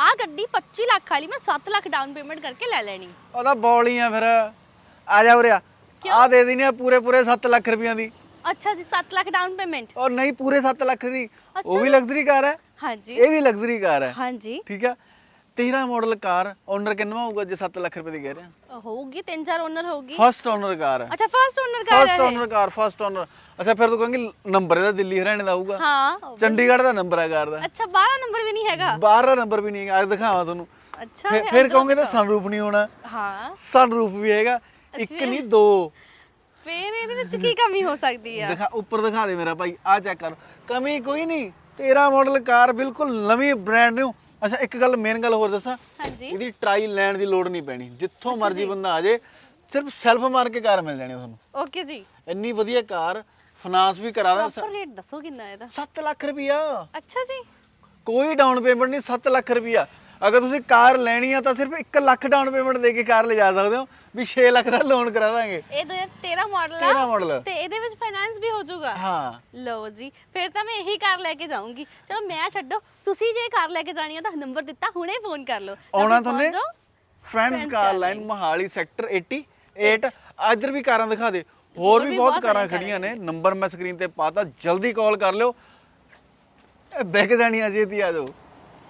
ਆ ਗੱਡੀ 25 ਲੱਖ ਵਾਲੀ ਮੈਂ 7 ਲੱਖ ਡਾਊਨ ਪੇਮੈਂਟ ਕਰਕੇ ਲੈ ਲੈਣੀ। ਉਹਦਾ ਬੌਲੀਆਂ ਫਿਰ। ਆ ਜਾ ਉਰਿਆ ਆ। ਦੇ ਦੇਣੀ ਆ ਪੂਰੇ ਪੂਰੇ 7 ਲੱਖ ਰੁਪਈਆਂ ਦੀ। ਅੱਛਾ ਜੀ 7 ਲੱਖ ਡਾਊਨ ਪੇਮੈਂਟ ਔਰ ਨਹੀਂ ਪੂਰੇ 7 ਲੱਖ ਦੀ। ਉਹ ਵੀ ਲਗਜ਼ਰੀ ਕਾਰ ਹੈ। ਹਾਂਜੀ। ਇਹ ਵੀ ਲਗਜ਼ਰੀ ਕਾਰ ਹੈ। ਹਾਂਜੀ। ਠੀਕ ਹੈ। 13 ਮਾਡਲ ਕਾਰ ਓਨਰ ਕਿੰਨਾ ਹੋਊਗਾ ਜੇ 7 ਲੱਖ ਰੁਪਏ ਦੀ ਕਹਿ ਰਿਹਾ? ਹੋਊਗੀ ਤਿੰਨ ਚਾਰ ਓਨਰ ਹੋਊਗੀ। ਫਸਟ ਓਨਰ ਕਾਰ ਹੈ ਅੱਛਾ ਫਰਸਟ ਓਨਰ ਕਾਰ ਫਸਟ ਹੈ ਓਨਰ ਕਾਰ ਫਸਟ ਓਨਰ ਅੱਛਾ ਫਿਰ ਤੂੰ ਕਹੇਂਗੀ ਨੰਬਰ ਇਹਦਾ ਦਿੱਲੀ ਹਰਿਆਣੇ ਦਾ ਹੋਊਗਾ। ਹਾਂ ਚੰਡੀਗੜ੍ਹ ਦਾ ਨੰਬਰ ਹੈ ਕਾਰ ਦਾ। ਅੱਛਾ 12 ਨੰਬਰ ਵੀ ਨਹੀਂ ਹੈਗਾ। 12 ਨੰਬਰ ਵੀ ਨਹੀਂ ਹੈਗਾ। ਅੱਜ ਦਿਖਾਵਾਂ ਤੁਹਾਨੂੰ। ਅੱਛਾ ਫਿਰ- ਕਹੋਗੇ ਤਾਂ ਸਨਰੂਫ ਨਹੀਂ ਹੋਣਾ। ਹਾਂ। ਸਨਰੂਫ ਵੀ ਹੈਗਾ। ਇੱਕ ਨਹੀਂ ਦੋ। ਫਿਰ ਇਹਦੇ ਵਿੱਚ ਕੀ ਕਮੀ ਹੋ ਸਕਦੀ ਆ? ਦਿਖਾ ਉੱਪਰ ਦਿਖਾ ਦੇ ਮੇਰਾ ਭਾਈ। ਆ ਚੈੱਕ ਕਰ। ਕਮੀ ਕੋਈ ਨਹੀਂ। 13 ਮਾਡਲ ਕਾਰ ਬਿਲਕੁਲ ਨਵੀਂ ਬ੍ਰਾਂਡ ਨਿਊ ਅੱਛਾ ਇੱਕ ਗੱਲ ਮੇਨ ਗੱਲ ਹੋਰ ਦੱਸਾਂ? ਹਾਂਜੀ। ਇਹਦੀ ਟਰਾਈ ਲੈਣ ਦੀ ਲੋੜ ਨਹੀਂ ਪੈਣੀ। ਜਿੱਥੋਂ ਮਰਜ਼ੀ ਬੰਦਾ ਆ ਜੇ ਸਿਰਫ ਸੈਲਫ ਮਾਰ ਕੇ ਕਾਰ ਮਿਲ ਜਾਣੀ ਤੁਹਾਨੂੰ। ਓਕੇ ਜੀ। ਇੰਨੀ ਵਧੀਆ ਕਾਰ ਫਾਈਨਾਂਸ ਵੀ ਕਰਾ ਦੇ ਪ੍ਰੋਪਰ ਰੇਟ ਦੱਸੋ ਕਿੰਨਾ ਇਹਦਾ? 7 ਲੱਖ ਰੁਪਿਆ ਅੱਛਾ ਜੀ। ਕੋਈ ਡਾਊਨ ਪੇਮੈਂਟ ਨਹੀਂ 7 ਲੱਖ ਰੁਪਿਆ ਅਗਰ ਤੁਸੀਂ ਕਾਰ ਲੈਣੀ ਆ ਤਾਂ ਸਿਰਫ 1 ਲੱਖ ਡਾਊਨ ਪੇਮੈਂਟ ਦੇ ਕੇ ਕਾਰ ਲਿਜਾ ਸਕਦੇ ਹੋ ਵੀ 6 ਲੱਖ ਦਾ ਲੋਨ ਕਰਾ ਦਾਂਗੇ। ਇਹ 2013 ਮਾਡਲ 13 ਆ। ਮਾਡਲ ਤੇ ਇਹਦੇ ਵਿੱਚ ਫਾਈਨਾਂਸ ਵੀ ਹੋ ਜਾਊਗਾ। ਹਾਂ। ਲਓ ਜੀ ਫਿਰ ਤਾਂ ਮੈਂ ਇਹੀ ਕਾਰ ਲੈ ਕੇ ਜਾਊਂਗੀ। ਚਲੋ ਮੈਂ ਛੱਡੋ ਤੁਸੀਂ ਜੇ ਕਾਰ ਲੈ ਕੇ ਜਾਣੀ ਆ ਤਾਂ ਨੰਬਰ ਦਿੱਤਾ ਹੁਣੇ ਫੋਨ ਕਰ ਲਓ। ਤਾਂ ਆਉਣਾ ਤੁਹਾਨੂੰ। Friends car line Mohali sector 88 ਇੱਧਰ ਵੀ ਕਾਰਾਂ ਦਿਖਾ ਦੇ। ਹੋਰ ਵੀ ਬਹੁਤ ਕਾਰਾਂ ਖੜੀਆਂ ਨੇ। ਨੰਬਰ ਮੈਂ ਸਕਰੀਨ ਤੇ ਪਾਤਾ ਜਲਦੀ ਕਾਲ ਕਰ ਲਿਓ। ਬੈਗ ਜਾਣੀ ਅਜੇ ਦੀ ਆ ਜਾਓ।